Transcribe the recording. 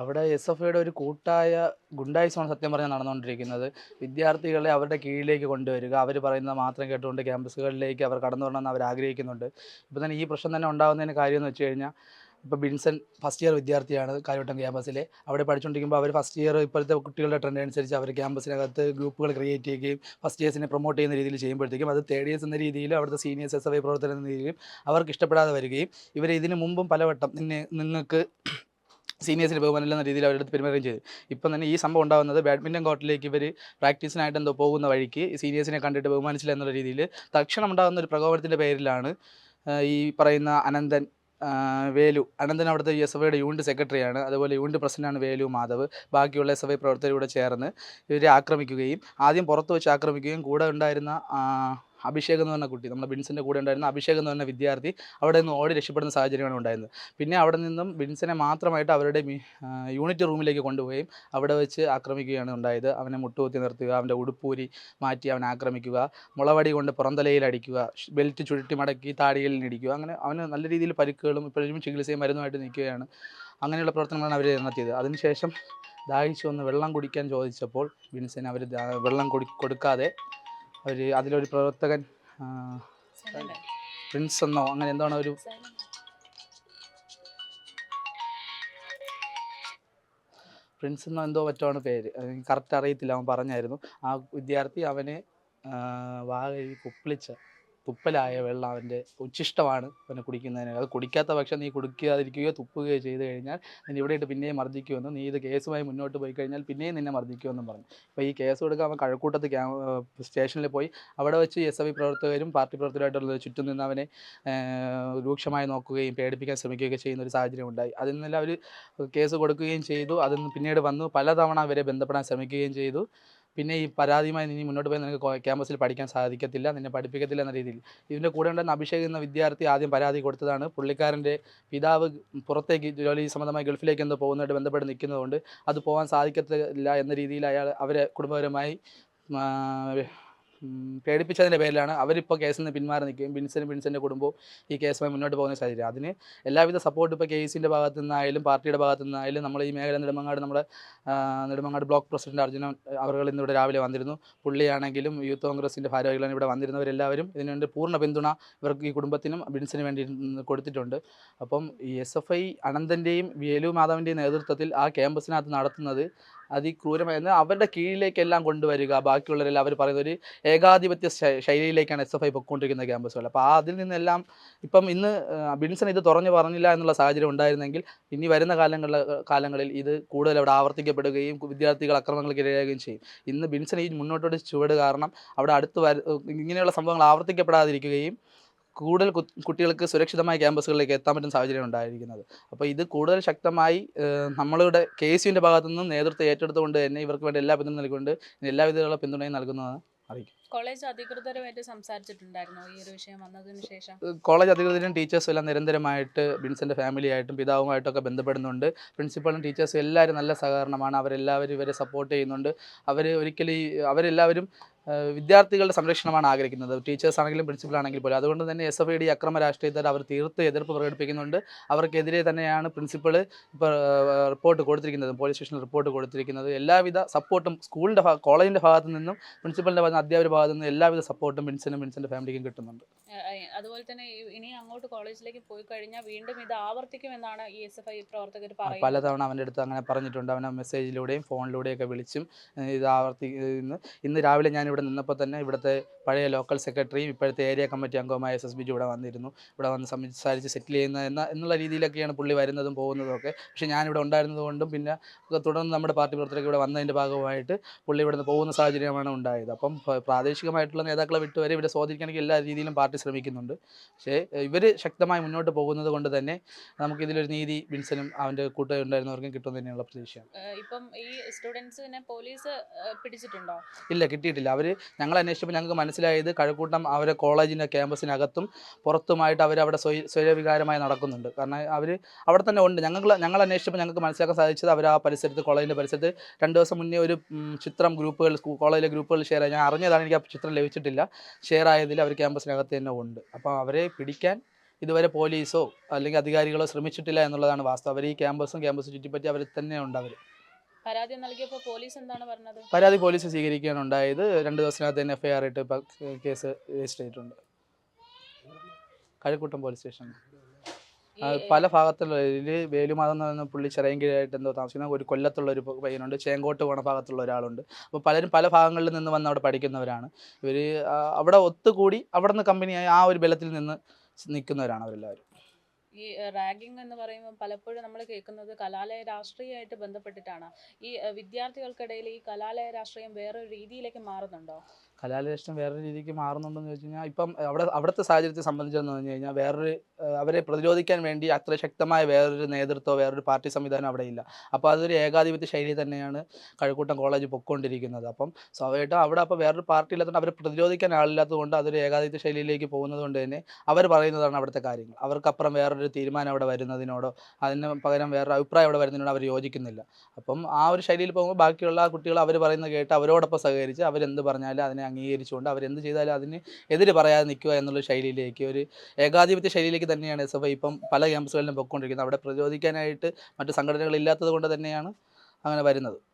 അവിടെ S F ഐയുടെ ഒരു കൂട്ടായ ഗുണ്ടായിസമാണ് സത്യം പറഞ്ഞാൽ നടന്നുകൊണ്ടിരിക്കുന്നത്. വിദ്യാർത്ഥികളെ അവരുടെ കീഴിലേക്ക് കൊണ്ടുവരിക. അവർ പറയുന്നത് മാത്രം കേട്ടുകൊണ്ട് ക്യാമ്പസുകളിലേക്ക് അവർ കടന്നു വരണമെന്ന് അവർ ആഗ്രഹിക്കുന്നുണ്ട്. ഇപ്പോൾ തന്നെ ഈ പ്രശ്നം തന്നെ ഉണ്ടാകുന്നതിന് കാര്യം എന്ന് വെച്ച് കഴിഞ്ഞാൽ ഇപ്പോൾ ബിൻസൺ ഫസ്റ്റ് ഇയർ വിദ്യാർത്ഥിയാണ് കാര്യവട്ടം ക്യാമ്പസിലെ. അവിടെ പഠിച്ചുകൊണ്ടിരിക്കുമ്പോൾ അവർ ഫസ്റ്റ് ഇയർ ഇപ്പോഴത്തെ കുട്ടികളുടെ ട്രെൻഡ് അനുസരിച്ച് അവർ ക്യാമ്പസിനകത്ത് ഗ്രൂപ്പുകൾ ക്രിയേറ്റ് ചെയ്യുകയും ഫസ്റ്റ് ഇയേഴ്സിനെ പ്രൊമോട്ട് ചെയ്യുന്ന രീതിയിൽ ചെയ്യുമ്പോഴത്തേക്കും അത് തേർഡ് ഇയേഴ്സ് എന്ന രീതിയിൽ അവിടുത്തെ സീനിയേഴ്സ് എസ് എഫ് ഐ പ്രവർത്തനം എന്ന രീതിയിലും അവർക്ക് ഇഷ്ടപ്പെടാതെ വരികയും ഇവർ ഇതിനു മുമ്പും പലവട്ടം നിങ്ങൾക്ക് സീനിയേഴ്സിന് ബഹുമാനമില്ലെന്ന രീതിയിൽ അവരുടെ പെരുമാറുകയും ചെയ്തു. ഇപ്പം തന്നെ ഈ സംഭവം ഉണ്ടാകുന്നത് ബാഡ്മിന്റൺ കോർട്ടിലേക്ക് ഇവർ പ്രാക്ടീസിനായിട്ട് എന്തോ പോകുന്ന വഴിക്ക് സീനിയേഴ്സിനെ കണ്ടിട്ട് ബഹുമാനിച്ചില്ല എന്നുള്ള രീതിയിൽ തക്ഷണം ഉണ്ടാകുന്ന ഒരു പ്രകോപനത്തിന്റെ പേരിലാണ് ഈ പറയുന്ന അനന്തൻ വേലു. അനന്തൻ അവിടുത്തെ എസ് എഫ് ഐയുടെ യൂണിറ്റ് സെക്രട്ടറിയാണ് അതുപോലെ യൂണിറ്റ് പ്രസിഡന്റാണ് വേലു മാധവ്. ബാക്കിയുള്ള എസ് എഫ് ഐ പ്രവർത്തകരുടെ ചേർന്ന് ഇവരെ ആക്രമിക്കുകയും ആദ്യം പുറത്ത് വെച്ച് ആക്രമിക്കുകയും കൂടെ ഉണ്ടായിരുന്ന അഭിഷേക് എന്ന് പറഞ്ഞ കുട്ടി നമ്മുടെ ബിൻസിന്റെ കൂടെ ഉണ്ടായിരുന്ന അഭിഷേക് എന്ന് പറഞ്ഞ വിദ്യാർത്ഥി അവിടെ നിന്ന് ഓടി രക്ഷപ്പെടുന്ന സാഹചര്യമാണ് ഉണ്ടായിരുന്നത്. പിന്നെ അവിടെ നിന്നും ബിൻസിനെ മാത്രമായിട്ട് അവരുടെ യൂണിറ്റ് റൂമിലേക്ക് കൊണ്ടുപോയി അവിടെ വെച്ച് ആക്രമിക്കുകയാണ് ഉണ്ടായത്. അവനെ മുട്ടുകുത്തി നിർത്തുക അവന്റെ ഉടുപ്പൂരി മാറ്റി അവനെ ആക്രമിക്കുക മുളവടി കൊണ്ട് പുറന്തലയിൽ അടിക്കുക ബെൽറ്റ് ചുരുട്ടി മടക്കി താടിയിൽ ഇടിക്കുക അങ്ങനെ അവന് നല്ല രീതിയിൽ പരിക്കുകളും ഇപ്പോഴും ചികിത്സയും മരുന്നുമായിട്ട് നിൽക്കുകയാണ്. അങ്ങനെയുള്ള പ്രവർത്തനങ്ങളാണ് അവർ നടത്തിയത്. അതിനുശേഷം ദാഹിച്ചു വന്ന് വെള്ളം കുടിക്കാൻ ചോദിച്ചപ്പോൾ ബിൻസിന് അവർ വെള്ളം കൊടുക്കാതെ അവർ അതിലൊരു പ്രവർത്തകൻ പ്രിൻസ് എന്നോ അങ്ങനെ എന്താണ് ഒരു പ്രിൻസ് എന്നോ എന്തോ മറ്റോണ് പേര്. കറക്റ്റ് അറിയത്തില്ല അവൻ പറഞ്ഞായിരുന്നു. ആ വിദ്യാർത്ഥി അവനെ ആ, കുപ്പിളിച്ച തുപ്പലായ വെള്ളം അവന്റെ ഉച്ഛിഷ്ടമാണ് അവനെ കുടിക്കുന്നതിന്. അത് കുടിക്കാത്ത പക്ഷം നീ കുടിക്കാതിരിക്കുകയോ തുപ്പുകയോ ചെയ്ത് കഴിഞ്ഞാൽ നിന്നെ ഇവിടെ ഇട്ട് പിന്നെയും മർദ്ദിക്കുമെന്നും നീ ഇത് കേസുമായി മുന്നോട്ട് പോയി കഴിഞ്ഞാൽ പിന്നെയും നിന്നെ മർദ്ദിക്കുമെന്നും പറഞ്ഞു. അപ്പോൾ ഈ കേസ് കൊടുക്കാൻ അവൻ കഴക്കൂട്ടത്ത് സ്റ്റേഷനിൽ പോയി അവിടെ വെച്ച് എസ് എഫ് പ്രവർത്തകരും പാർട്ടി പ്രവർത്തകരായിട്ടുള്ള ചുറ്റും നിന്ന് അവനെ രൂക്ഷമായി നോക്കുകയും പേടിപ്പിക്കാൻ ശ്രമിക്കുകയൊക്കെ ചെയ്യുന്ന ഒരു സാഹചര്യം ഉണ്ടായി. അതിൽ നിന്നെല്ലാം അവർ കേസ് കൊടുക്കുകയും ചെയ്തു. അതിൽ നിന്ന് പിന്നീട് വന്നു. പലതവണ അവരെ ബന്ധപ്പെടാൻ ശ്രമിക്കുകയും ചെയ്തു. പിന്നെ ഈ പരാതിയുമായി നീ മുന്നോട്ട് പോയി നിനക്ക് ക്യാമ്പസിൽ പഠിക്കാൻ സാധിക്കത്തില്ല നിന്നെ പഠിപ്പിക്കത്തില്ല എന്ന രീതിയിൽ. ഇതിന്റെ കൂടെ ഉണ്ടായിരുന്ന അഭിഷേക് എന്ന വിദ്യാർത്ഥി ആദ്യം പരാതി കൊടുത്തതാണ്. പുള്ളിക്കാരന്റെ പിതാവ് പുറത്തേക്ക് ജോലി സംബന്ധമായി ഗൾഫിലേക്ക് എന്തോ പോകുന്നതായിട്ട് ബന്ധപ്പെട്ട് നിൽക്കുന്നതുകൊണ്ട് അത് പോകാൻ സാധിക്കത്തില്ല എന്ന രീതിയിൽ അയാൾ അവരെ കുടുംബപരമായി പേടിപ്പിച്ചതിന്റെ പേരിലാണ് അവരിപ്പോൾ കേസിൽ നിന്ന് പിന്മാറി നിൽക്കുകയും ബിൻസനും ബിൻസന്റെ കുടുംബവും ഈ കേസുമായി മുന്നോട്ട് പോകുന്ന സാഹചര്യം. അതിന് എല്ലാവിധ സപ്പോർട്ട് ഇപ്പോൾ കെ സിന്റെ ഭാഗത്തു നിന്നായാലും പാർട്ടിയുടെ ഭാഗത്തു നിന്നായാലും നമ്മൾ ഈ മേഖല നെടുമങ്ങാട് നമ്മുടെ നെടുമങ്ങാട് ബ്ലോക്ക് പ്രസിഡന്റ് അർജുനൻ അവർ ഇന്നിവിടെ രാവിലെ വന്നിരുന്നു. പുള്ളിയാണെങ്കിലും യൂത്ത് കോൺഗ്രസിന്റെ ഭാരവാഹികളാണ് ഇവിടെ വന്നിരുന്നവരെല്ലാവരും ഇതിനുവേണ്ടി പൂർണ പിന്തുണ ഇവർക്ക് ഈ കുടുംബത്തിനും ബിൻസിന് വേണ്ടി കൊടുത്തിട്ടുണ്ട്. അപ്പം എസ് എഫ് ഐ അനന്തന്റെയും വേലു മാധവന്റെയും നേതൃത്വത്തിൽ ആ ക്യാമ്പസിനകത്ത് നടത്തുന്നത് അതിക്രൂരമായി എന്നാൽ അവരുടെ കീഴിലേക്കെല്ലാം കൊണ്ടുവരിക. ബാക്കിയുള്ളവരെല്ലാം അവർ പറയുന്ന ഒരു ഏകാധിപത്യ ശൈലിയിലേക്കാണ് എസ് എഫ് ഐ പൊയ്ക്കൊണ്ടിരിക്കുന്ന ക്യാമ്പസുകൾ. അപ്പോൾ അതിൽ നിന്നെല്ലാം ഇപ്പം ഇന്ന് ബിൻസൺ ഇത് തുറഞ്ഞു പറഞ്ഞില്ല എന്നുള്ള സാഹചര്യം ഉണ്ടായിരുന്നെങ്കിൽ ഇനി വരുന്ന കാലങ്ങളിൽ കാലങ്ങളിൽ ഇത് കൂടുതൽ അവിടെ ആവർത്തിക്കപ്പെടുകയും വിദ്യാർത്ഥികൾ അക്രമങ്ങൾക്ക് ഇരയാകുകയും ചെയ്യും. ഇന്ന് ബിൻസൺ ഈ മുന്നോട്ടോട്ട് ചുവട് കാരണം അവിടെ അടുത്ത് ഇങ്ങനെയുള്ള സംഭവങ്ങൾ ആവർത്തിക്കപ്പെടാതിരിക്കുകയും കൂടുതൽ കുട്ടികൾക്ക് സുരക്ഷിതമായ ക്യാമ്പസുകളിലേക്ക് എത്താൻ പറ്റുന്ന സാഹചര്യം ഉണ്ടായിരിക്കുന്നത്. അപ്പോൾ ഇത് കൂടുതൽ ശക്തമായി നമ്മളുടെ കെ യുവിന്റെ ഭാഗത്തു നിന്നും നേതൃത്വം ഏറ്റെടുത്തുകൊണ്ട് തന്നെ ഇവർക്ക് വേണ്ടി എല്ലാ പിന്തുണ നൽകിക്കൊണ്ട് എല്ലാ വിധത്തിലുള്ള പിന്തുണയും നൽകുന്നതാണ് അറിയിക്കും. കോളേജ് അധികൃതരുമായിട്ട് സംസാരിച്ചിട്ടുണ്ടായിരുന്നോ ഈ ഒരു വിഷയം വന്നതിന് ശേഷം? കോളേജ് അധികൃതരും ടീച്ചേഴ്സും എല്ലാം നിരന്തരമായിട്ട് ബിൻസിന്റെ ഫാമിലിയായിട്ടും പിതാവുമായിട്ടൊക്കെ ബന്ധപ്പെടുന്നുണ്ട്. പ്രിൻസിപ്പളും ടീച്ചേഴ്സും എല്ലാവരും നല്ല സഹകരണമാണ്. അവരെല്ലാവരും ഇവരെ സപ്പോർട്ട് ചെയ്യുന്നുണ്ട്. അവർ ഒരിക്കലും അവരെല്ലാവരും വിദ്യാർത്ഥികളുടെ സംരക്ഷണമാണ് ആഗ്രഹിക്കുന്നത്. ടീച്ചേഴ്സ് ആണെങ്കിലും പ്രിൻസിപ്പൽ ആണെങ്കിലും പോലും. അതുകൊണ്ട് തന്നെ എസ് എഫ് ഐ ഡി അക്രമ രാഷ്ട്രീയത്തിൽ അവർ തീർത്ത് എതിർപ്പ് പ്രകടിപ്പിക്കുന്നുണ്ട്. അവർക്കെതിരെ തന്നെയാണ് പ്രിൻസിപ്പൾ ഇപ്പോൾ റിപ്പോർട്ട് കൊടുത്തിരിക്കുന്നത്. പോലീസ് സ്റ്റേഷനിൽ റിപ്പോർട്ട് കൊടുത്തിരിക്കുന്നത്. എല്ലാവിധ സപ്പോർട്ടും സ്കൂളിന്റെ കോളേജിന്റെ ഭാഗത്തു നിന്നും പ്രിൻസിപ്പലിന്റെ ഭാഗത്ത് അധ്യാപകരുടെ ഭാഗത്തു നിന്നും എല്ലാവിധ സപ്പോർട്ടും മിൻസിനും മിൻസിന്റെ ഫാമിലിക്കും കിട്ടുന്നുണ്ട്. അതുപോലെ തന്നെ ഇനി അങ്ങോട്ട് കോളേജിലേക്ക് പോയി കഴിഞ്ഞാൽ വീണ്ടും ഇത് ആവർത്തിക്കുമെന്നാണ് ഈ എസ് എഫ് ഐ പ്രവർത്തകർ പറയുന്നത്. പലതവണ അവന്റെ അടുത്ത് അങ്ങനെ പറഞ്ഞിട്ടുണ്ട്. അവനെ മെസ്സേജിലൂടെയും ഫോണിലൂടെയും ഒക്കെ വിളിച്ചും ഇത് ആവർത്തി ഇന്ന് രാവിലെ ഞാൻ ഇവിടെ നിന്നപ്പോൾ തന്നെ ഇവിടുത്തെ പഴയ ലോക്കൽ സെക്രട്ടറിയും ഇപ്പോഴത്തെ ഏരിയ കമ്മിറ്റി അംഗവുമായ എസ് എസ് ബിജു ഇവിടെ വന്നിരുന്നു. ഇവിടെ വന്ന് സംസാരിച്ച് സെറ്റിൽ ചെയ്യുന്ന എന്ന എന്നുള്ള രീതിയിലൊക്കെയാണ് പുള്ളി വരുന്നതും പോകുന്നതും ഒക്കെ പക്ഷേ ഞാനിവിടെ ഉണ്ടായിരുന്നത് കൊണ്ടും പിന്നെ തുടർന്ന് നമ്മുടെ പാർട്ടി പ്രവർത്തകർ ഇവിടെ വന്നതിന്റെ ഭാഗമായിട്ട് പുള്ളി ഇവിടെ നിന്ന് പോകുന്ന സാഹചര്യമാണ് ഉണ്ടായത്. അപ്പം പ്രാദേശികമായിട്ടുള്ള നേതാക്കളെ വിട്ടുവരെ ഇവിടെ സ്വാധീനിക്കണമെങ്കിൽ എല്ലാ രീതിയിലും പാർട്ടി ശ്രമിക്കുന്നുണ്ട്. പക്ഷേ ഇവർ ശക്തമായി മുന്നോട്ട് പോകുന്നത് കൊണ്ട് തന്നെ നമുക്കിതിലൊരു നീതി ബിൻസനും അവന്റെ കൂട്ടുകാരുണ്ടായിരുന്നവർക്കും കിട്ടുമെന്ന് തന്നെയുള്ള പ്രതീക്ഷയാണ്. ഇപ്പം ഈ സ്റ്റുഡൻസിനെ പോലീസ് പിടിച്ചിട്ടുണ്ടോ? ഇല്ല കിട്ടിയിട്ടില്ല. അവർ ഞങ്ങൾ അന്വേഷിച്ചപ്പോൾ ഞങ്ങൾക്ക് മനസ്സിലായത് കഴക്കൂട്ടം അവരെ കോളേജിന്റെ ക്യാമ്പസിനകത്തും പുറത്തുമായിട്ട് അവർ അവിടെ സ്വയ സ്വയവികാരമായി നടക്കുന്നുണ്ട്. കാരണം അവർ അവിടെ തന്നെ ഉണ്ട്. ഞങ്ങൾ ഞങ്ങൾ അന്വേഷിച്ചപ്പോൾ ഞങ്ങൾക്ക് മനസ്സിലാക്കാൻ സാധിച്ചത് അവർ ആ പരിസരത്ത് കോളേജിന്റെ പരിസരത്ത് രണ്ട് ദിവസം മുന്നേ ഒരു ചിത്രം ഗ്രൂപ്പുകൾ കോളേജിലെ ഗ്രൂപ്പുകൾ ഷെയർ ഞാൻ അറിഞ്ഞതാണ് എനിക്ക് ആ ചിത്രം ലഭിച്ചിട്ടില്ല. ഷെയർ ആയതിൽ അവർ ക്യാമ്പസിനകത്ത് തന്നെ ഉണ്ട്. അപ്പോൾ അവരെ പിടിക്കാൻ ഇതുവരെ പോലീസോ അല്ലെങ്കിൽ അധികാരികളോ ശ്രമിച്ചിട്ടില്ല എന്നുള്ളതാണ് വാസ്തവം. അവർ ഈ ക്യാമ്പസും ക്യാമ്പസ് ചുറ്റിപ്പറ്റി അവർ തന്നെ ഉണ്ട് അവർ പരാതി നൽകിയപ്പോൾ പോലീസ് എന്താണ് പറഞ്ഞത്? പരാതി പോലീസ് രണ്ട് ദിവസത്തിനകത്ത് തന്നെ എഫ്ഐആർ ഇട്ട് കേസ് രജിസ്റ്റർ ചെയ്തിട്ടുണ്ട്. കഴക്കൂട്ടം പോലീസ് സ്റ്റേഷൻ പല ഭാഗത്തുള്ള വേലുമാതം വേലുമാധം എന്ന് പറയുന്ന പുള്ളി ചിറയങ്കിലായിട്ട് എന്തോ താമസിക്കുന്ന ഒരു കൊല്ലത്തുള്ള ഒരു പയ്യനുണ്ട്. ചേങ്കോട്ട് പോണ ഭാഗത്തുള്ള ഒരാളുണ്ട്. അപ്പോൾ പലരും പല ഭാഗങ്ങളിൽ നിന്ന് വന്ന് അവിടെ പഠിക്കുന്നവരാണ്. ഇവർ അവിടെ ഒത്തുകൂടി അവിടെ നിന്ന് കമ്പനിയായി ആ ഒരു ബലത്തിൽ നിന്ന് നിൽക്കുന്നവരാണ് അവരെല്ലാവരും. ഈ റാഗിംഗ് എന്ന് പറയുമ്പോൾ പലപ്പോഴും നമ്മൾ കേൾക്കുന്നത് കലാലയ രാഷ്ട്രീയമായിട്ട് ബന്ധപ്പെട്ടിട്ടാണ്. ഈ വിദ്യാർത്ഥികൾക്കിടയിൽ ഈ കലാലയ രാഷ്ട്രീയം വേറൊരു രീതിയിലേക്ക് മാറുന്നുണ്ടോ? കലാലയഷ്ടം വേറൊരു രീതിക്ക് മാറുന്നുണ്ടെന്ന് വെച്ച് കഴിഞ്ഞാൽ ഇപ്പം അവിടെ അവിടുത്തെ സാഹചര്യത്തെ സംബന്ധിച്ചെന്ന് പറഞ്ഞു കഴിഞ്ഞാൽ വേറൊരു അവരെ പ്രതിരോധിക്കാൻ വേണ്ടി അത്ര ശക്തമായ വേറൊരു നേതൃത്വം വേറൊരു പാർട്ടി സംവിധാനം അവിടെ ഇല്ല. അപ്പോൾ അതൊരു ഏകാധിപത്യ ശൈലി തന്നെയാണ് കഴക്കൂട്ടം കോളേജ് പൊയ്ക്കൊണ്ടിരിക്കുന്നത്. അപ്പം സ്വാഭാവികമായിട്ടും അവിടെ അപ്പോൾ വേറൊരു പാർട്ടി ഇല്ലാത്തതുകൊണ്ട് അവരെ പ്രതിരോധിക്കാൻ ആളില്ലാത്തത് കൊണ്ട് അതൊരു ഏകാധിപത്യ ശൈലിയിലേക്ക് പോകുന്നത് കൊണ്ട് തന്നെ അവർ പറയുന്നതാണ് അവിടുത്തെ കാര്യങ്ങൾ. അവർക്കപ്പുറം വേറൊരു തീരുമാനം അവിടെ വരുന്നതിനോടോ അതിന് പകരം വേറൊരു അഭിപ്രായം അവിടെ വരുന്നതിനോട് അവർ യോജിക്കുന്നില്ല. അപ്പം ആ ഒരു ശൈലിയിൽ പോകുമ്പോൾ ബാക്കിയുള്ള കുട്ടികൾ അവർ പറയുന്നത് കേട്ട് അവരോടൊപ്പം സഹകരിച്ച് അവരെന്ത് പറഞ്ഞാലും അതിനെ അംഗീകരിച്ചുകൊണ്ട് അവരെന്ത് ചെയ്താലും അതിന് എതിര് പറയാതെ നിൽക്കുക എന്നുള്ള ശൈലിയിലേക്ക് ഒരു ഏകാധിപത്യ ശൈലിയിലേക്ക് തന്നെയാണ് എസ് എഫ് ഐ ഇപ്പം പല ക്യാമ്പസുകളിലും പൊയ്ക്കൊണ്ടിരിക്കുന്നത്. അവിടെ പ്രതിരോധിക്കാനായിട്ട് മറ്റു സംഘടനകൾ ഇല്ലാത്തത് കൊണ്ട് തന്നെയാണ് അങ്ങനെ വരുന്നത്.